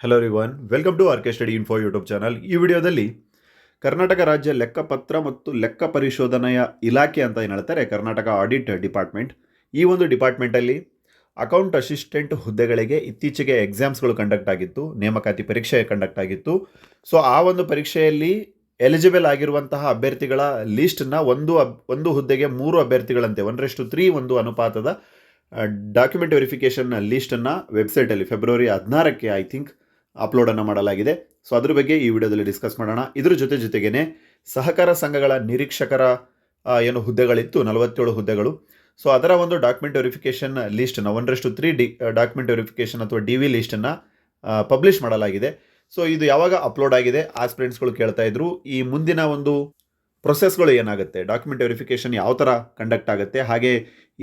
Hello ರಿವನ್ welcome to RK study info YouTube channel ಈ ವಿಡಿಯೋದಲ್ಲಿ ಕರ್ನಾಟಕ ರಾಜ್ಯ ಲೆಕ್ಕಪತ್ರ ಮತ್ತು ಲೆಕ್ಕ ಪರಿಶೋಧನೆಯ ಇಲಾಖೆ ಅಂತ ಏನು ಹೇಳ್ತಾರೆ? ಕರ್ನಾಟಕ ಆಡಿಟ್ ಡಿಪಾರ್ಟ್ಮೆಂಟ್ ಈ ಒಂದು ಡಿಪಾರ್ಟ್ಮೆಂಟಲ್ಲಿ ಅಕೌಂಟ್ ಅಸಿಸ್ಟೆಂಟ್ ಹುದ್ದೆಗಳಿಗೆ ಇತ್ತೀಚೆಗೆ ಎಕ್ಸಾಮ್ಸ್ಗಳು ಕಂಡಕ್ಟ್ ಆಗಿತ್ತು, ನೇಮಕಾತಿ ಪರೀಕ್ಷೆ ಕಂಡಕ್ಟ್ ಆಗಿತ್ತು. ಸೊ ಆ ಒಂದು ಪರೀಕ್ಷೆಯಲ್ಲಿ ಎಲಿಜಿಬಲ್ ಆಗಿರುವಂತಹ ಅಭ್ಯರ್ಥಿಗಳ ಲೀಸ್ಟನ್ನ ಒಂದು ಒಂದು ಹುದ್ದೆಗೆ ಮೂರು ಅಭ್ಯರ್ಥಿಗಳಂತೆ ಒನ್ರೆಷ್ಟು ತ್ರೀ ಒಂದು ಅನುಪಾತದ ಡಾಕ್ಯುಮೆಂಟ್ ವೆರಿಫಿಕೇಷನ್ ಲೀಸ್ಟನ್ನು ವೆಬ್ಸೈಟಲ್ಲಿ ಫೆಬ್ರವರಿ ಹದಿನಾರಕ್ಕೆ ಐ ಥಿಂಕ್ ಅಪ್ಲೋಡನ್ನು ಮಾಡಲಾಗಿದೆ. ಸೊ ಅದ್ರ ಬಗ್ಗೆ ಈ ವಿಡಿಯೋದಲ್ಲಿ ಡಿಸ್ಕಸ್ ಮಾಡೋಣ. ಇದ್ರ ಜೊತೆ ಜೊತೆಗೇನೆ ಸಹಕಾರ ಸಂಘಗಳ ನಿರೀಕ್ಷಕರ ಏನು ಹುದ್ದೆಗಳಿತ್ತು, ನಲವತ್ತೇಳು ಹುದ್ದೆಗಳು. ಸೊ ಅದರ ಒಂದು ಡಾಕ್ಯುಮೆಂಟ್ ವೆರಿಫಿಕೇಷನ್ ಒನ್ ಒನ್ರೆಷ್ಟು ತ್ರೀ ಡಿ ಡಾಕ್ಯುಮೆಂಟ್ ವೆರಿಫಿಕೇಶನ್ ಅಥವಾ ಡಿ ವಿ ಲಿಸ್ಟನ್ನು ಪಬ್ಲಿಷ್ ಮಾಡಲಾಗಿದೆ. ಸೊ ಇದು ಯಾವಾಗ ಅಪ್ಲೋಡ್ ಆಗಿದೆ ಆಸ್ಪಿರೆಂಟ್ಸ್ಗಳು ಕೇಳ್ತಾ ಇದ್ರು. ಈ ಮುಂದಿನ ಒಂದು ಪ್ರೊಸೆಸ್ಗಳು ಏನಾಗುತ್ತೆ? ಡಾಕ್ಯುಮೆಂಟ್ ವೆರಿಫಿಕೇಷನ್ ಯಾವ ಥರ ಕಂಡಕ್ಟ್ ಆಗುತ್ತೆ? ಹಾಗೆ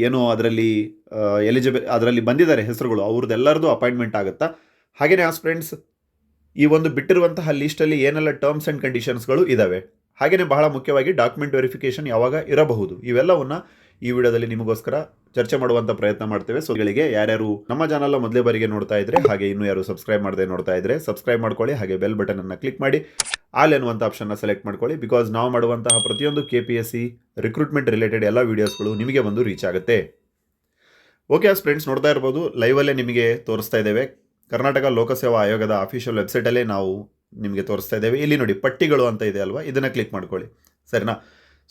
ಏನು ಅದರಲ್ಲಿ ಎಲಿಜಿಬಲ್ ಅದರಲ್ಲಿ ಬಂದಿದ್ದಾರೆ ಹೆಸರುಗಳು ಅವ್ರದ್ದೆಲ್ಲರದು ಅಪಾಯಿಂಟ್ಮೆಂಟ್ ಆಗುತ್ತಾ? ಹಾಗೆಯೇ ಆಸ್ಪಿರೆಂಟ್ಸ್ ಈ ಒಂದು ಬಿಟ್ಟಿರುವಂತಹ ಲೀಸ್ಟಲ್ಲಿ ಏನೆಲ್ಲ ಟರ್ಮ್ಸ್ ಆ್ಯಂಡ್ ಕಂಡೀಷನ್ಸ್ಗಳು ಇದ್ದಾವೆ ಹಾಗೆಯೇ ಬಹಳ ಮುಖ್ಯವಾಗಿ ಡಾಕ್ಯುಮೆಂಟ್ ವೆರಿಫಿಕೇಷನ್ ಯಾವಾಗ ಇರಬಹುದು? ಇವೆಲ್ಲವನ್ನ ಈ ವಿಡಿಯೋದಲ್ಲಿ ನಿಮಗೋಸ್ಕರ ಚರ್ಚೆ ಮಾಡುವಂಥ ಪ್ರಯತ್ನ ಮಾಡ್ತೇವೆ. ಸೊ ಗಳಿಗೆ ಯಾರ್ಯಾರು ನಮ್ಮ ಚಾನಲ್ ಮೊದಲೇ ಬಾರಿಗೆ ನೋಡ್ತಾ ಇದ್ರೆ, ಹಾಗೆ ಇನ್ನೂ ಯಾರು ಸಬ್ಸ್ಕ್ರೈಬ್ ಮಾಡದೆ ನೋಡ್ತಾ ಇದ್ರೆ ಸಬ್ಸ್ಕ್ರೈಬ್ ಮಾಡ್ಕೊಳ್ಳಿ, ಹಾಗೆ ಬೆಲ್ ಬಟನ್ ಅನ್ನು ಕ್ಲಿಕ್ ಮಾಡಿ ಆಲ್ ಎನ್ನುವಂಥ ಆಪ್ಷನ್ನ ಸೆಲೆಕ್ಟ್ ಮಾಡ್ಕೊಳ್ಳಿ ಬಿಕಾಸ್ ನಾವು ಮಾಡುವಂತಹ ಪ್ರತಿಯೊಂದು K P S C recruitment related ಎಲ್ಲ ವೀಡಿಯೋಸ್ಗಳು ನಿಮಗೆ ಬಂದು ರೀಚ್ ಆಗುತ್ತೆ. ಓಕೆ ಆಸ್ ಫ್ರೆಂಡ್ಸ್ ನೋಡ್ತಾ ಇರ್ಬೋದು. ಲೈವಲ್ಲೇ ನಿಮಗೆ ತೋರಿಸ್ತಾ ಇದ್ದೇವೆ. ಕರ್ನಾಟಕ ಲೋಕಸೇವಾ ಆಯೋಗದ ಅಫಿಷಿಯಲ್ ವೆಬ್ಸೈಟಲ್ಲೇ ನಾವು ನಿಮಗೆ ತೋರಿಸ್ತಾ ಇದ್ದೇವೆ. ಇಲ್ಲಿ ನೋಡಿ, ಪಟ್ಟಿಗಳು ಅಂತ ಇದೆ ಅಲ್ವಾ? ಇದನ್ನು ಕ್ಲಿಕ್ ಮಾಡ್ಕೊಳ್ಳಿ. ಸರಿನಾ?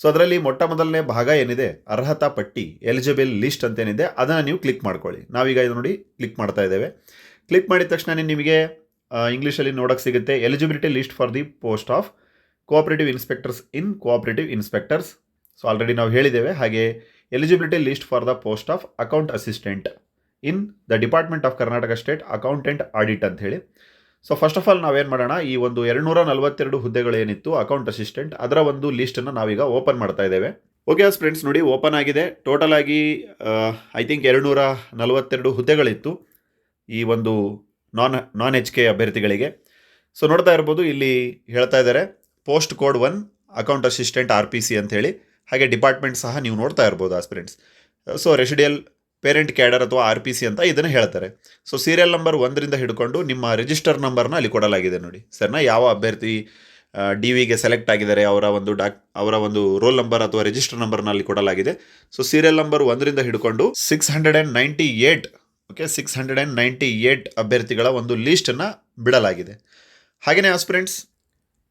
ಸೊ ಅದರಲ್ಲಿ ಮೊಟ್ಟ ಮೊದಲನೇ ಭಾಗ ಏನಿದೆ? ಅರ್ಹತಾ ಪಟ್ಟಿ ಎಲಿಜಿಬಲ್ ಲಿಸ್ಟ್ ಅಂತ ಏನಿದೆ ಅದನ್ನು ನೀವು ಕ್ಲಿಕ್ ಮಾಡ್ಕೊಳ್ಳಿ. ನಾವೀಗ ಇದು ನೋಡಿ ಕ್ಲಿಕ್ ಮಾಡ್ತಾ ಇದ್ದೇವೆ. ಕ್ಲಿಕ್ ಮಾಡಿದ ತಕ್ಷಣ ನಿಮಗೆ ಇಂಗ್ಲೀಷಲ್ಲಿ ನೋಡೋಕ್ಕೆ ಸಿಗುತ್ತೆ. Eligibility list for the post of cooperative inspectors in cooperative inspectors so already ನಾವು ಹೇಳಿದ್ದೇವೆ. ಹಾಗೆ eligibility list for the post of account assistant in the department of Karnataka state accountant audit ಅಂತ ಹೇಳಿ. ಸೊ ಫಸ್ಟ್ ಆಫ್ ಆಲ್ ನಾವೇನು ಮಾಡೋಣ? ಈ ಒಂದು ಎರಡುನೂರ ನಲವತ್ತೆರಡು ಹುದ್ದೆಗಳು ಏನಿತ್ತು, ಅಕೌಂಟ್ ಅಸಿಸ್ಟೆಂಟ್, ಅದರ ಒಂದು ಲೀಸ್ಟನ್ನು ನಾವೀಗ ಓಪನ್ ಮಾಡ್ತಾ ಇದ್ದೇವೆ. ಓಕೆ ಫ್ರೆಂಡ್ಸ್ ನೋಡಿ, ಓಪನ್ ಆಗಿದೆ. ಟೋಟಲ್ ಆಗಿ ಐ ಥಿಂಕ್ ಎರಡುನೂರ ನಲವತ್ತೆರಡು ಹುದ್ದೆಗಳಿತ್ತು ಈ ಒಂದು ನಾನ್ ನಾನ್ ಎಚ್ ಕೆ ಅಭ್ಯರ್ಥಿಗಳಿಗೆ. ಸೊ ನೋಡ್ತಾ ಇರ್ಬೋದು, ಇಲ್ಲಿ ಹೇಳ್ತಾ ಇದ್ದಾರೆ post code one account assistant R P C ಅಂತ ಹೇಳಿ. ಹಾಗೆ ಡಿಪಾರ್ಟ್ಮೆಂಟ್ ಸಹ ನೀವು ನೋಡ್ತಾ ಇರ್ಬೋದು aspirants so residual parent cadre ಅಥವಾ ಆರ್ ಪಿ ಸಿ ಅಂತ ಇದನ್ನು ಹೇಳ್ತಾರೆ. ಸೊ ಸೀರಿಯಲ್ ನಂಬರ್ ಒಂದರಿಂದ ಹಿಡ್ಕೊಂಡು ನಿಮ್ಮ ರಿಜಿಸ್ಟರ್ ನಂಬರ್ನ ಅಲ್ಲಿ ಕೊಡಲಾಗಿದೆ ನೋಡಿ. ಸರ್ನ? ಯಾವ ಅಭ್ಯರ್ಥಿ ಡಿ ವಿಗೆ ಸೆಲೆಕ್ಟ್ ಆಗಿದ್ದಾರೆ, ಅವರ ಒಂದು ಡಾಕ್ ಅವರ ಒಂದು ರೋಲ್ ನಂಬರ್ ಅಥವಾ ರಿಜಿಸ್ಟರ್ ನಂಬರ್ನ ಅಲ್ಲಿ ಕೊಡಲಾಗಿದೆ. ಸೊ ಸೀರಿಯಲ್ ನಂಬರ್ ಒಂದರಿಂದ ಹಿಡ್ಕೊಂಡು six hundred and ninety eight okay six hundred and ninety eight ಅಭ್ಯರ್ಥಿಗಳ ಒಂದು ಲೀಸ್ಟನ್ನು ಬಿಡಲಾಗಿದೆ. ಹಾಗೆಯೇ ಆಸ್ಪಿರೆಂಟ್ಸ್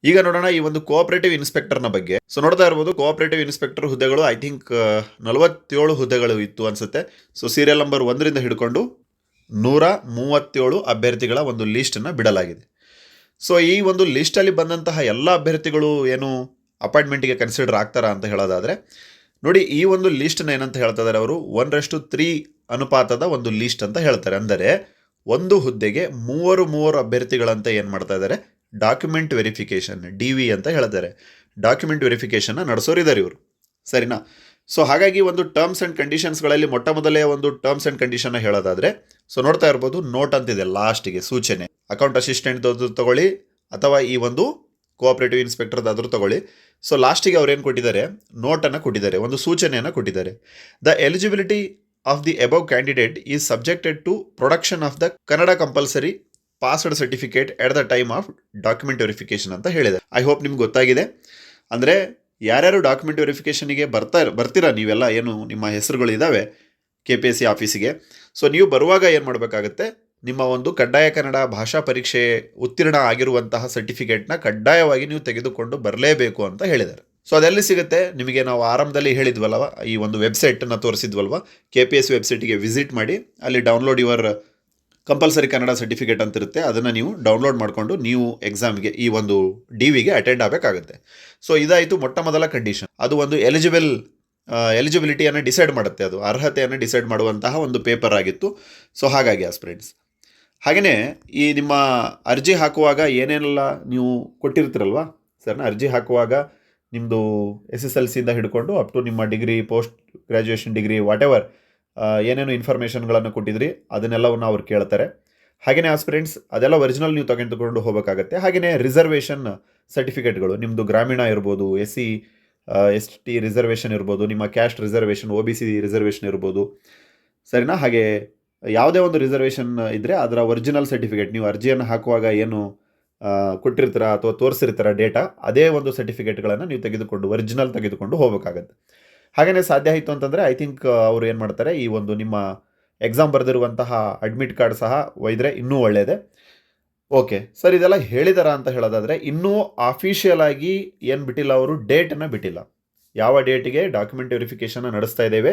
ಈಗ ನೋಡೋಣ ಈ ಒಂದು ಕೋಆಪರೇಟಿವ್ ಇನ್ಸ್ಪೆಕ್ಟರ್ನ ಬಗ್ಗೆ. ಸೊ ನೋಡ್ತಾ ಇರ್ಬೋದು ಕೋಆಪರೇಟಿವ್ ಇನ್ಸ್ಪೆಕ್ಟರ್ ಹುದ್ದೆಗಳು ಐ ಥಿಂಕ್ ನಲವತ್ತೇಳು ಹುದ್ದೆಗಳು ಇತ್ತು ಅನ್ಸುತ್ತೆ. ಸೊ ಸೀರಿಯಲ್ ನಂಬರ್ ಒಂದರಿಂದ ಹಿಡ್ಕೊಂಡು ನೂರ ಮೂವತ್ತೇಳು ಅಭ್ಯರ್ಥಿಗಳ ಒಂದು ಲೀಸ್ಟನ್ನು ಬಿಡಲಾಗಿದೆ. ಸೊ ಈ ಒಂದು ಲಿಸ್ಟಲ್ಲಿ ಬಂದಂತಹ ಎಲ್ಲ ಅಭ್ಯರ್ಥಿಗಳು ಏನು ಅಪಾಯಿಂಟ್ಮೆಂಟಿಗೆ ಕನ್ಸಿಡರ್ ಆಗ್ತಾರಾ ಅಂತ ಹೇಳೋದಾದರೆ, ನೋಡಿ, ಈ ಒಂದು ಲೀಸ್ಟನ್ನ ಏನಂತ ಹೇಳ್ತಾ ಇದ್ದಾರೆ ಅವರು? ಒನ್ರಷ್ಟು ತ್ರೀ ಅನುಪಾತದ ಒಂದು ಲೀಸ್ಟ್ ಅಂತ ಹೇಳ್ತಾರೆ. ಅಂದರೆ, ಒಂದು ಹುದ್ದೆಗೆ ಮೂವರು ಮೂವರು ಅಭ್ಯರ್ಥಿಗಳಂತ ಏನು ಮಾಡ್ತಾ ಇದ್ದಾರೆ ಡಾಕ್ಯುಮೆಂಟ್ ವೆರಿಫಿಕೇಷನ್, ಡಿ ವಿ ಅಂತ ಹೇಳಿದ್ದಾರೆ ಡಾಕ್ಯುಮೆಂಟ್ ವೆರಿಫಿಕೇಷನ್ನ ನಡೆಸೋರಿದ್ದಾರೆ ಇವರು. ಸರಿನಾ? ಸೊ ಹಾಗಾಗಿ ಒಂದು ಟರ್ಮ್ಸ್ ಆ್ಯಂಡ್ ಕಂಡೀಷನ್ಸ್ಗಳಲ್ಲಿ ಮೊಟ್ಟ ಮೊದಲೇ ಒಂದು ಟರ್ಮ್ಸ್ ಆ್ಯಂಡ್ ಕಂಡೀಷನ್ನ ಹೇಳೋದಾದರೆ ಸೊ ನೋಡ್ತಾ ಇರ್ಬೋದು ನೋಟ್ ಅಂತಿದೆ ಲಾಸ್ಟಿಗೆ ಸೂಚನೆ. ಅಕೌಂಟ್ ಅಸಿಸ್ಟೆಂಟ್ದು ತಗೊಳ್ಳಿ, ಅಥವಾ ಈ ಒಂದು ಕೋಆಪರೇಟಿವ್ ಇನ್ಸ್ಪೆಕ್ಟರ್ದಾದ್ರೂ ತಗೊಳ್ಳಿ. ಸೊ ಲಾಸ್ಟಿಗೆ ಅವ್ರು ಏನು ಕೊಟ್ಟಿದ್ದಾರೆ? ನೋಟನ್ನು ಕೊಟ್ಟಿದ್ದಾರೆ, ಒಂದು ಸೂಚನೆಯನ್ನು ಕೊಟ್ಟಿದ್ದಾರೆ. The eligibility of the above candidate is subjected to production of the Kannada compulsory password certificate at the time of document verification ಅಂತ ಹೇಳಿದೆ. ಐ ಹೋಪ್ ನಿಮ್ಗೆ ಗೊತ್ತಾಗಿದೆ. ಅಂದರೆ ಯಾರ್ಯಾರು ಡಾಕ್ಯುಮೆಂಟ್ ವೆರಿಫಿಕೇಷನಿಗೆ ಬರ್ತಾ, ಬರ್ತೀರಾ ನೀವೆಲ್ಲ, ಏನು ನಿಮ್ಮ ಹೆಸರುಗಳಿದ್ದಾವೆ ಕೆ ಪಿ ಎಸ್ ಸಿ ಆಫೀಸಿಗೆ ಸೊ ನೀವು ಬರುವಾಗ ಏನು ಮಾಡಬೇಕಾಗತ್ತೆ? ನಿಮ್ಮ ಒಂದು ಕಡ್ಡಾಯ ಕನ್ನಡ ಭಾಷಾ ಪರೀಕ್ಷೆ ಉತ್ತೀರ್ಣ ಆಗಿರುವಂತಹ ಸರ್ಟಿಫಿಕೇಟ್ನ ಕಡ್ಡಾಯವಾಗಿ ನೀವು ತೆಗೆದುಕೊಂಡು ಬರಲೇಬೇಕು ಅಂತ ಹೇಳಿದ್ದಾರೆ. ಸೊ ಅದೆಲ್ಲಿ ಸಿಗುತ್ತೆ? ನಿಮಗೆ ನಾವು ಆರಂಭದಲ್ಲಿ ಹೇಳಿದ್ವಲ್ವ ಈ ಒಂದು ವೆಬ್ಸೈಟನ್ನು ತೋರಿಸಿದ್ವಲ್ವ? ಕೆ ಪಿ ಎಸ್ ವೆಬ್ಸೈಟಿಗೆ ವಿಸಿಟ್ ಮಾಡಿ, ಅಲ್ಲಿ download your compulsory Kannada certificate ಅಂತ ಇರುತ್ತೆ ಅದನ್ನು ನೀವು ಡೌನ್ಲೋಡ್ ಮಾಡಿಕೊಂಡು ನೀವು ಎಕ್ಸಾಮ್ಗೆ ಈ ಒಂದು ಡಿ ವಿಗೆ ಅಟೆಂಡ್ ಆಗಬೇಕಾಗುತ್ತೆ. ಸೊ ಇದಾಯಿತು ಮೊಟ್ಟ ಮೊದಲ ಕಂಡೀಷನ್ ಅದು ಒಂದು ಎಲಿಜಿಬಲ್ ಎಲಿಜಿಬಿಲಿಟಿಯನ್ನು ಡಿಸೈಡ್ ಮಾಡುತ್ತೆ ಅದು. ಅರ್ಹತೆಯನ್ನು ಡಿಸೈಡ್ ಮಾಡುವಂತಹ ಒಂದು ಪೇಪರ್ ಆಗಿತ್ತು. ಸೊ ಹಾಗಾಗಿ ಆಸ್ಪಿರೆಂಟ್ಸ್ ಹಾಗೆಯೇ ಈ ನಿಮ್ಮ ಅರ್ಜಿ ಹಾಕುವಾಗ ಏನೇನೆಲ್ಲ ನೀವು ಕೊಟ್ಟಿರ್ತೀರಲ್ವಾ? ಸರ್ನ ಅರ್ಜಿ ಹಾಕುವಾಗ ನಿಮ್ಮದು ಎಸ್ ಎಸ್ ಎಲ್ ಸಿಯಿಂದ ಹಿಡ್ಕೊಂಡು ಅಪ್ ಟು ನಿಮ್ಮ degree post graduation degree whatever ಏನೇನು ಇನ್ಫಾರ್ಮೇಷನ್ಗಳನ್ನು ಕೊಟ್ಟಿದ್ರಿ, ಅದನ್ನೆಲ್ಲವನ್ನು ಅವ್ರು ಕೇಳ್ತಾರೆ. ಹಾಗೆಯೇ ಆಸ್ಪಿರೆಂಟ್ಸ್ ಅದೆಲ್ಲ ಒರಿಜಿನಲ್ ನೀವು ತಗೊಂಡು ಹೋಗಬೇಕಾಗತ್ತೆ. ಹಾಗೆಯೇ ರಿಸರ್ವೇಷನ್ ಸರ್ಟಿಫಿಕೇಟ್ಗಳು ನಿಮ್ಮದು ಗ್ರಾಮೀಣ ಇರ್ಬೋದು S C S T reservation ಇರ್ಬೋದು, ನಿಮ್ಮ caste reservation O B C reservation ಇರ್ಬೋದು. ಸರಿನಾ? ಹಾಗೆ ಯಾವುದೇ ಒಂದು ರಿಸರ್ವೇಷನ್ ಇದ್ದರೆ ಅದರ ಒರಿಜಿನಲ್ ಸರ್ಟಿಫಿಕೇಟ್ ನೀವು ಅರ್ಜಿಯನ್ನು ಹಾಕುವಾಗ ಏನು ಕೊಟ್ಟಿರ್ತೀರ ಅಥವಾ ತೋರಿಸಿರ್ತೀರ ಡೇಟಾ ಅದೇ ಒಂದು ಸರ್ಟಿಫಿಕೇಟ್ಗಳನ್ನು ನೀವು ತೆಗೆದುಕೊಂಡು ಒರಿಜಿನಲ್ ತೆಗೆದುಕೊಂಡು ಹೋಗಬೇಕಾಗತ್ತೆ. ಹಾಗೆಯೇ ಸಾಧ್ಯ ಆಯಿತು ಅಂತಂದರೆ ಐ ಥಿಂಕ್ ಅವರು ಏನು ಮಾಡ್ತಾರೆ, ಈ ಒಂದು ನಿಮ್ಮ ಎಕ್ಸಾಮ್ ಬರೆದಿರುವಂತಹ ಅಡ್ಮಿಟ್ ಕಾರ್ಡ್ ಸಹ ಒಯ್ದರೆ ಇನ್ನೂ ಒಳ್ಳೆಯದೇ ಓಕೆ ಸರ್, ಇದೆಲ್ಲ ಹೇಳಿದಾರ ಅಂತ ಹೇಳೋದಾದರೆ, ಇನ್ನೂ ಅಫಿಷಿಯಲ್ ಆಗಿ ಏನು ಬಿಟ್ಟಿಲ್ಲ ಅವರು ಡೇಟನ್ನು ಬಿಟ್ಟಿಲ್ಲ. ಯಾವ ಡೇಟಿಗೆ ಡಾಕ್ಯುಮೆಂಟ್ ವೆರಿಫಿಕೇಷನ್ನ ನಡೆಸ್ತಾ ಇದ್ದೇವೆ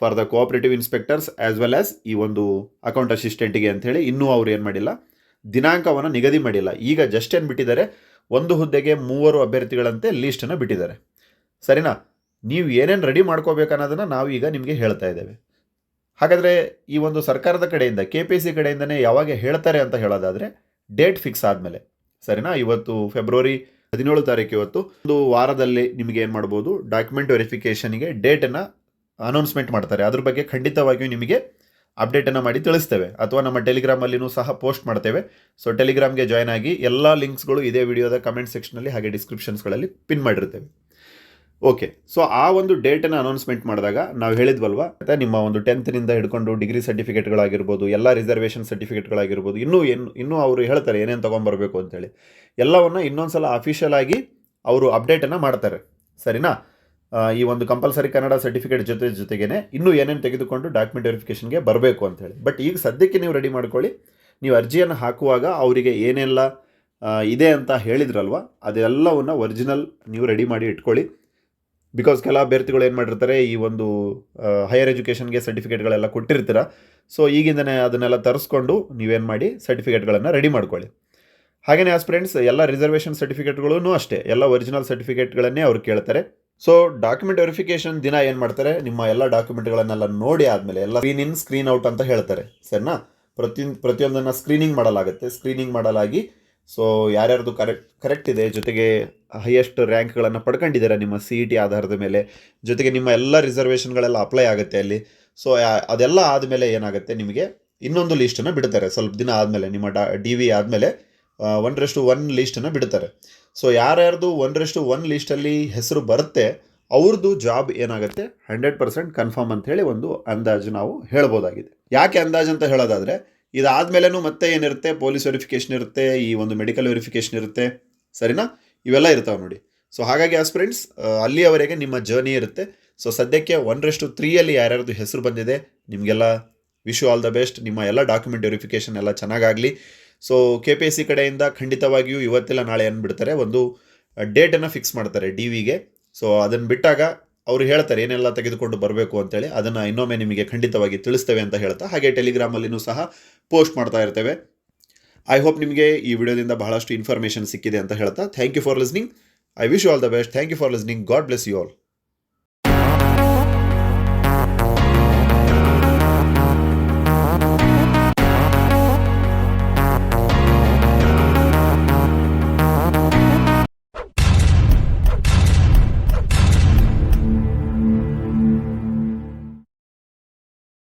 for the cooperative inspectors as well as ಈ ಒಂದು ಅಕೌಂಟ್ ಅಸಿಸ್ಟೆಂಟಿಗೆ ಅಂಥೇಳಿ ಇನ್ನೂ ಅವ್ರು ಏನು ಮಾಡಿಲ್ಲ. ದಿನಾಂಕವನ್ನು ನಿಗದಿ ಮಾಡಿಲ್ಲ. ಈಗ ಜಸ್ಟ್ ಏನು ಬಿಟ್ಟಿದ್ದಾರೆ, ಒಂದು ಹುದ್ದೆಗೆ ಮೂವರು ಅಭ್ಯರ್ಥಿಗಳಂತೆ ಲೀಸ್ಟನ್ನು ಬಿಟ್ಟಿದ್ದಾರೆ. ಸರಿನಾ? ನೀವು ಏನೇನು ರೆಡಿ ಮಾಡ್ಕೋಬೇಕನ್ನೋದನ್ನು ನಾವು ಈಗ ನಿಮಗೆ ಹೇಳ್ತಾ ಇದ್ದೇವೆ. ಹಾಗಾದರೆ ಈ ಒಂದು ಸರ್ಕಾರದ ಕಡೆಯಿಂದ ಕೆ ಪಿ ಸಿ ಕಡೆಯಿಂದನೇ ಯಾವಾಗ ಹೇಳ್ತಾರೆ ಅಂತ ಹೇಳೋದಾದರೆ ಡೇಟ್ ಫಿಕ್ಸ್ ಆದಮೇಲೆ. ಸರಿನಾ? ಇವತ್ತು ಫೆಬ್ರವರಿ ಹದಿನೇಳು ತಾರೀಕು ಇವತ್ತು. ಒಂದು ವಾರದಲ್ಲಿ ನಿಮಗೆ ಏನು ಮಾಡ್ಬೋದು? ಡಾಕ್ಯುಮೆಂಟ್ ವೆರಿಫಿಕೇಷನ್ಗೆ ಡೇಟನ್ನು ಅನೌನ್ಸ್ಮೆಂಟ್ ಮಾಡ್ತಾರೆ. ಅದ್ರ ಬಗ್ಗೆ ಖಂಡಿತವಾಗಿಯೂ ನಿಮಗೆ ಅಪ್ಡೇಟನ್ನು ಮಾಡಿ ತಿಳಿಸ್ತೇವೆ. ಅಥವಾ ನಮ್ಮ ಟೆಲಿಗ್ರಾಮಲ್ಲಿನೂ ಸಹ ಪೋಸ್ಟ್ ಮಾಡ್ತೇವೆ. ಸೊ ಟೆಲಿಗ್ರಾಮ್ಗೆ ಜಾಯ್ನ್ ಆಗಿ ಎಲ್ಲ ಲಿಂಕ್ಸ್ಗಳು ಇದೇ ವಿಡಿಯೋದ ಕಮೆಂಟ್ ಸೆಕ್ಷನಲ್ಲಿ ಹಾಗೆ ಡಿಸ್ಕ್ರಿಪ್ಷನ್ಸ್ಗಳಲ್ಲಿ ಪಿನ್ ಮಾಡಿರ್ತೇವೆ. ಓಕೆ ಸೊ ಆ ಒಂದು ಡೇಟನ್ನು ಅನೌನ್ಸ್ಮೆಂಟ್ ಮಾಡಿದಾಗ ನಾವು ಹೇಳಿದ್ವಲ್ವಾ? ನಿಮ್ಮ ಒಂದು ಟೆಂತ್ನಿಂದ ಹಿಡ್ಕೊಂಡು ಡಿಗ್ರಿ ಸರ್ಟಿಫಿಕೇಟ್ಗಳಾಗಿರ್ಬೋದು ಎಲ್ಲ ರಿಸರ್ವೇಷನ್ ಸರ್ಟಿಫಿಕೇಟ್ಗಳಾಗಿರ್ಬೋದು ಇನ್ನೂ ಏನು, ಇನ್ನೂ ಅವರು ಹೇಳ್ತಾರೆ ಏನೇನು ತೊಗೊಂಬರ್ಬೇಕು ಅಂತೇಳಿ. ಎಲ್ಲವನ್ನು ಇನ್ನೊಂದು ಸಲ ಅಫಿಷಿಯಲ್ ಆಗಿ ಅವರು ಅಪ್ಡೇಟನ್ನು ಮಾಡ್ತಾರೆ. ಸರಿನಾ? ಈ ಒಂದು ಕಂಪಲ್ಸರಿ ಕನ್ನಡ ಸರ್ಟಿಫಿಕೇಟ್ ಜೊತೆ ಜೊತೆಗೇ ಇನ್ನೂ ಏನೇನು ತೆಗೆದುಕೊಂಡು ಡಾಕ್ಯುಮೆಂಟ್ ವೆರಿಫಿಕೇಷನ್ಗೆ ಬರಬೇಕು ಅಂತೇಳಿ. ಬಟ್ ಈಗ ಸದ್ಯಕ್ಕೆ ನೀವು ರೆಡಿ ಮಾಡ್ಕೊಳ್ಳಿ. ನೀವು ಅರ್ಜಿಯನ್ನು ಹಾಕುವಾಗ ಅವರಿಗೆ ಏನೆಲ್ಲ ಇದೆ ಅಂತ ಹೇಳಿದ್ರಲ್ವ, ಅದೆಲ್ಲವನ್ನು ಒರಿಜಿನಲ್ ನೀವು ರೆಡಿ ಮಾಡಿ ಇಟ್ಕೊಳ್ಳಿ. ಬಿಕಾಸ್ ಕೆಲ ಅಭ್ಯರ್ಥಿಗಳು ಏನು ಮಾಡಿರ್ತಾರೆ, ಈ ಒಂದು ಹೈಯರ್ ಎಜುಕೇಷನ್ಗೆ ಸರ್ಟಿಫಿಕೇಟ್ಗಳೆಲ್ಲ ಕೊಟ್ಟಿರ್ತೀರ. ಸೊ ಈಗಿಂದನೇ ಅದನ್ನೆಲ್ಲ ತರಿಸ್ಕೊಂಡು ನೀವೇನು ಮಾಡಿ ಸರ್ಟಿಫಿಕೇಟ್ಗಳನ್ನು ರೆಡಿ ಮಾಡ್ಕೊಳ್ಳಿ. ಹಾಗೆಯೇ ಫ್ರೆಂಡ್ಸ್ ಎಲ್ಲ ರಿಸರ್ವೇಷನ್ ಸರ್ಟಿಫಿಕೇಟ್ಗಳೂ ಅಷ್ಟೇ, ಎಲ್ಲ ಒರಿಜಿನಲ್ ಸರ್ಟಿಫಿಕೇಟ್ಗಳನ್ನೇ ಅವ್ರು ಕೇಳ್ತಾರೆ. ಸೊ ಡಾಕ್ಯುಮೆಂಟ್ ವೆರಿಫಿಕೇಷನ್ ದಿನ ಏನು ಮಾಡ್ತಾರೆ, ನಿಮ್ಮ ಎಲ್ಲ ಡಾಕ್ಯುಮೆಂಟ್ಗಳನ್ನೆಲ್ಲ ನೋಡಿ ಆದಮೇಲೆ, ಎಲ್ಲ ಸ್ಕ್ರೀನ್ ಇನ್ ಸ್ಕ್ರೀನ್ ಔಟ್ ಅಂತ ಹೇಳ್ತಾರೆ. ಸರಿನಾ? ಪ್ರತಿ, ಪ್ರತಿಯೊಂದನ್ನು ಸ್ಕ್ರೀನಿಂಗ್ ಮಾಡಲಾಗುತ್ತೆ. ಸ್ಕ್ರೀನಿಂಗ್ ಮಾಡಲಾಗಿ ಸೊ ಯಾರ್ಯಾರ್ದು ಕರೆಕ್ಟ್ ಕರೆಕ್ಟ್ ಇದೆ, ಜೊತೆಗೆ ಹೈಯೆಸ್ಟ್ ರ್ಯಾಂಕ್ಗಳನ್ನು ಪಡ್ಕೊಂಡಿದ್ದೀರಾ ನಿಮ್ಮ ಸಿ ಇ ಟಿ ಆಧಾರದ ಮೇಲೆ? ಜೊತೆಗೆ ನಿಮ್ಮ ಎಲ್ಲ ರಿಸರ್ವೇಷನ್ಗಳೆಲ್ಲ ಅಪ್ಲೈ ಆಗುತ್ತೆ ಅಲ್ಲಿ. ಸೊ ಅದೆಲ್ಲ ಆದಮೇಲೆ ಏನಾಗುತ್ತೆ ನಿಮಗೆ? ಇನ್ನೊಂದು ಲೀಸ್ಟನ್ನು ಬಿಡ್ತಾರೆ. ಸ್ವಲ್ಪ ದಿನ ಆದಮೇಲೆ, ನಿಮ್ಮ ಡಾ ಡಿ ವಿ ಆದಮೇಲೆ ಒನ್ ರೆಸ್ಟು ಒನ್ ಲೀಸ್ಟನ್ನು ಬಿಡ್ತಾರೆ. ಸೊ ಯಾರ್ಯಾರ್ದು ಒನ್ ರೆಸ್ಟು ಒನ್ ಲೀಸ್ಟಲ್ಲಿ ಹೆಸರು ಬರುತ್ತೆ ಅವ್ರದ್ದು ಜಾಬ್ ಏನಾಗುತ್ತೆ? ಹಂಡ್ರೆಡ್ ಪರ್ಸೆಂಟ್ ಕನ್ಫರ್ಮ್ ಅಂತ ಹೇಳಿ ಒಂದು ಅಂದಾಜು ನಾವು ಹೇಳ್ಬೋದಾಗಿದೆ. ಯಾಕೆ ಅಂದಾಜು ಅಂತ ಹೇಳೋದಾದರೆ ಇದಾದ್ಮೇಲೆನೂ ಮತ್ತೆ ಏನಿರುತ್ತೆ? ಪೊಲೀಸ್ ವೆರಿಫಿಕೇಷನ್ ಇರುತ್ತೆ, ಈ ಒಂದು ಮೆಡಿಕಲ್ ವೆರಿಫಿಕೇಷನ್ ಇರುತ್ತೆ. ಸರಿನಾ? ಇವೆಲ್ಲ ಇರ್ತಾವೆ ನೋಡಿ. ಸೊ ಹಾಗಾಗಿ ಆಸ್ಪಿರೆಂಟ್ಸ್ ಅಲ್ಲಿಯವರೆಗೆ ನಿಮ್ಮ ಜರ್ನಿ ಇರುತ್ತೆ. ಸೊ ಸದ್ಯಕ್ಕೆ ಒನ್ ರೆಸ್ಟು ತ್ರೀಯಲ್ಲಿ ಯಾರ್ಯಾರ್ದು ಹೆಸರು ಬಂದಿದೆ, ನಿಮಗೆಲ್ಲ ವಿಶ್ ಆಲ್ ದ ಬೆಸ್ಟ್ ನಿಮ್ಮ ಎಲ್ಲ ಡಾಕ್ಯುಮೆಂಟ್ ವೆರಿಫಿಕೇಷನ್ ಎಲ್ಲ ಚೆನ್ನಾಗಾಗಲಿ. So K P S C ಕಡೆಯಿಂದ ಖಂಡಿತವಾಗಿಯೂ ಇವತ್ತೆಲ್ಲ, ನಾಳೆ ಅಂದ್ಬಿಡ್ತಾರೆ. ಒಂದು ಡೇಟನ್ನು ಫಿಕ್ಸ್ ಮಾಡ್ತಾರೆ ಡಿ ವಿಗೆ ಸೊ ಅದನ್ನು ಬಿಟ್ಟಾಗ ಅವ್ರು ಹೇಳ್ತಾರೆ, ಏನೆಲ್ಲ ತೆಗೆದುಕೊಂಡು ಬರಬೇಕು ಅಂತೇಳಿ ಅದನ್ನು ಇನ್ನೊಮ್ಮೆ ನಿಮಗೆ ಖಂಡಿತವಾಗಿ ತಿಳಿಸ್ತೇವೆ ಅಂತ ಹೇಳ್ತಾ, ಹಾಗೆ ಟೆಲಿಗ್ರಾಮಲ್ಲಿನೂ ಸಹ ಪೋಸ್ಟ್ ಮಾಡ್ತಾ ಇರ್ತೇವೆ. ಐ ಹೋಪ್ ನಿಮಗೆ ಈ ವಿಡಿಯೋದಿಂದ ಬಹಳಷ್ಟು ಇನ್ಫಾರ್ಮೇಷನ್ ಸಿಕ್ಕಿದೆ ಅಂತ ಹೇಳ್ತಾ thank you for listening I wish all the best thank you for listening God bless you all